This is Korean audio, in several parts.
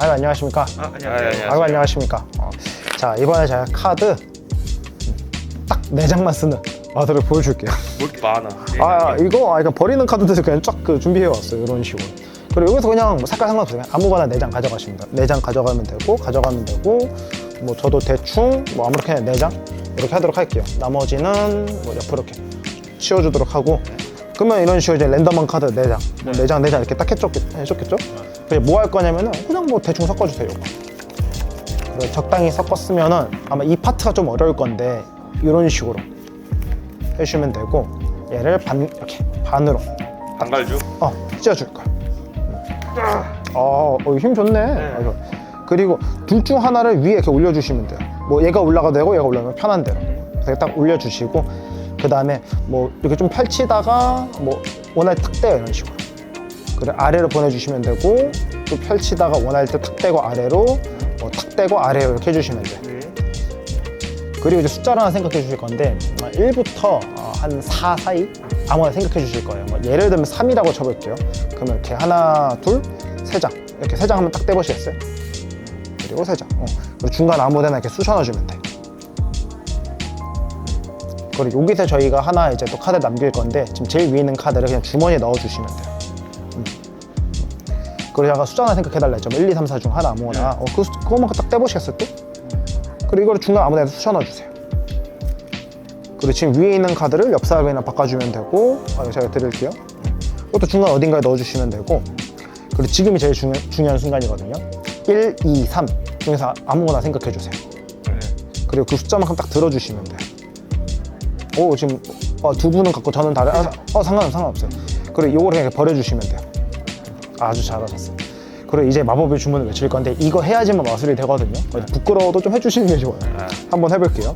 아유 안녕하십니까. 아, 안녕하세요. 아유 안녕하십니까. 어, 자 이번에 제가 카드 딱 네 장만 쓰는 마술을 보여줄게요. 뭘 이렇게 많아? 아 이거 아 이거 버리는 카드들 그냥 쫙 그 준비해 왔어요 이런 식으로. 그리고 여기서 그냥 뭐 색깔 상관없어요. 그냥 아무거나 네 장 가져가시면 돼요. 네장 가져가면 되고 가져가면 되고 뭐 저도 대충 뭐 아무렇게나 네장 이렇게 하도록 할게요. 나머지는 뭐 옆으로 이렇게 치워주도록 하고 그러면 이런 식으로 이제 랜덤한 카드 네 장, 뭐네 장, 네장 이렇게 딱 해줬겠, 해줬겠죠? 그게 뭐할 거냐면은 그냥 뭐 대충 섞어주세요. 적당히 섞었으면은 아마 이 파트가 좀 어려울 건데 이런 식으로 해주시면 되고 얘를 반 이렇게 반으로 단갈주? 어 찢어줄 거야. 어, 어, 힘 좋네. 아, 이거. 그리고 둘 중 하나를 위에 이렇게 올려주시면 돼요. 뭐 얘가 올라가도 되고 얘가 올라가면 편한 대로. 그래서 딱 올려주시고 그 다음에 뭐 이렇게 좀 펼치다가 뭐 원할 때탁 떼요 이런 식으로. 그래 아래로 보내주시면 되고 또 펼치다가 원할 때탁 떼고 아래로 뭐탁 떼고 아래로 이렇게 해주시면 돼요. 그리고 이제 숫자를 하나 생각해 주실 건데 1부터 한 4 사이 아무나 생각해 주실 거예요. 뭐 예를 들면 3이라고 쳐볼게요. 그러면 이렇게 하나, 둘, 세 장. 이렇게 세장 한번 딱 떼보시겠어요? 그리고 세 장. 어. 그리고 중간 아무데나 이렇게 쑤셔 넣어주면 돼. 그리고 여기서 저희가 하나 이제 또 카드 남길 건데 지금 제일 위에 있는 카드를 그냥 주머니에 넣어주시면 돼요. 음. 그리고 제가 숫자 하나 생각해달라 했죠. 뭐 1, 2, 3, 4 중 하나 아무거나. 어, 그, 수- 그거만 딱 떼보시겠어요 또? 그리고 이걸 중간 아무 데나 쑤셔 넣어주세요. 그리고 지금 위에 있는 카드를 옆 사람이랑 바꿔주면 되고 아, 제가 드릴게요. 이것도 중간 어딘가에 넣어주시면 되고 그리고 지금이 제일 중요, 중요한 순간이거든요. 1, 2, 3 중에서 아무거나 생각해 주세요. 그리고 그 숫자만큼 딱 들어주시면 돼요. 오 지금 어, 두 분은 갖고 저는 다른 아, 어 상관 상관없어요. 그리고 요거를 그냥 버려주시면 돼요. 아주 잘하셨어요. 그리고 이제 마법의 주문을 외칠 건데 이거 해야지만 마술이 되거든요. 그래서 부끄러워도 좀 해주시는 게 좋아요. 한번 해볼게요.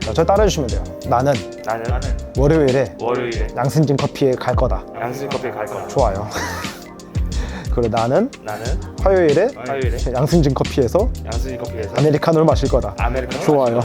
자, 저 따라해주시면 돼요. 나는 나는 월요일에 월요일에 양승진 커피에 갈 거다. 양수진 커피에 갈 거야. 좋아요. 그리고 나는 나는 화요일에 화요일에 양승진 커피에서 양수진 커피에서 아메리카노를 마실 거다. 아메리카노 좋아요.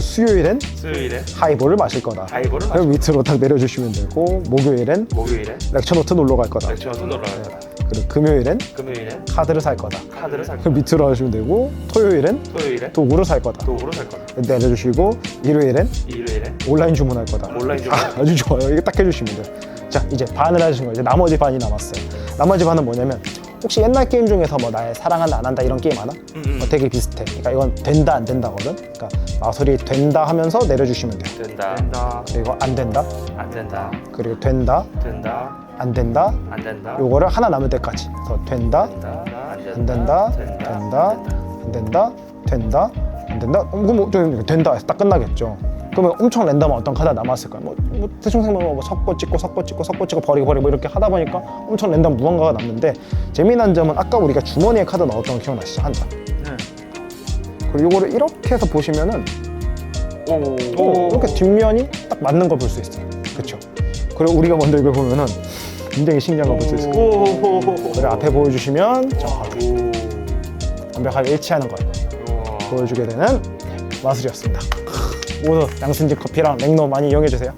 수요일엔 수요일에 하이볼을 마실 거다. 하이볼을 그럼 밑으로 딱 내려주시면 되고 목요일엔 목요일에 렉처 노트 놀러 갈 거다. 렉처 손 놀러 갈 거다. 그리고 금요일엔 금요일에 카드를 살 거다. 카드를 살 거다. 밑으로 하시면 되고 토요일엔 토요일에 도구를 살 거다. 도구로 살 거다. 내려주시고 일요일엔 일요일에 온라인 주문할 거다. 온라인 주문. 아, 아주 좋아요. 이거 딱 해주시면 돼요. 자, 이제 반을 하신 거예요. 이제 나머지 반이 남았어요. 나머지 반은 뭐냐면 혹시 옛날 게임 중에서 뭐 나의 사랑한다 안 한다 이런 게임 하나? 음, 음. 어, 되게 비슷해. 그러니까 이건 된다 안 된다거든. 그러니까 마술이 된다 하면서 내려주시면 돼요. 된다. 된다. 그리고 안 된다. 안 된다. 그리고 된다. 된다. 안 된다. 안 된다. 요거를 하나 남을 때까지. 그래서 된다. 된다. 안 된다. 된다. 안 된다. 된다. 안 된다. 어, 그럼 뭐좀 된다. 해서 딱 끝나겠죠. 그러면 엄청 랜덤한 어떤 카드가 남았을까요? 뭐, 뭐 대충 생각하면 뭐 섞어 찍고 섞어 찍고 섞어 찍고 버리고 버리고 이렇게 하다 보니까 엄청 랜덤 무언가가 남는데 재미난 점은 아까 우리가 주머니에 카드 넣었던 거 기억나시죠? 한 장. 그리고 이거를 이렇게 해서 보시면은 오. 오, 이렇게 뒷면이 딱 맞는 걸 볼 수 있어요. 그렇죠? 그리고 우리가 먼저 이걸 보면은 굉장히 신기한 걸 볼 수 있어요. 오. 그리고 앞에 보여주시면 정확하게 오. 완벽하게 일치하는 걸. 보여주게 되는 마술이었습니다. 모두 양순지 커피랑 맥노 많이 이용해 주세요.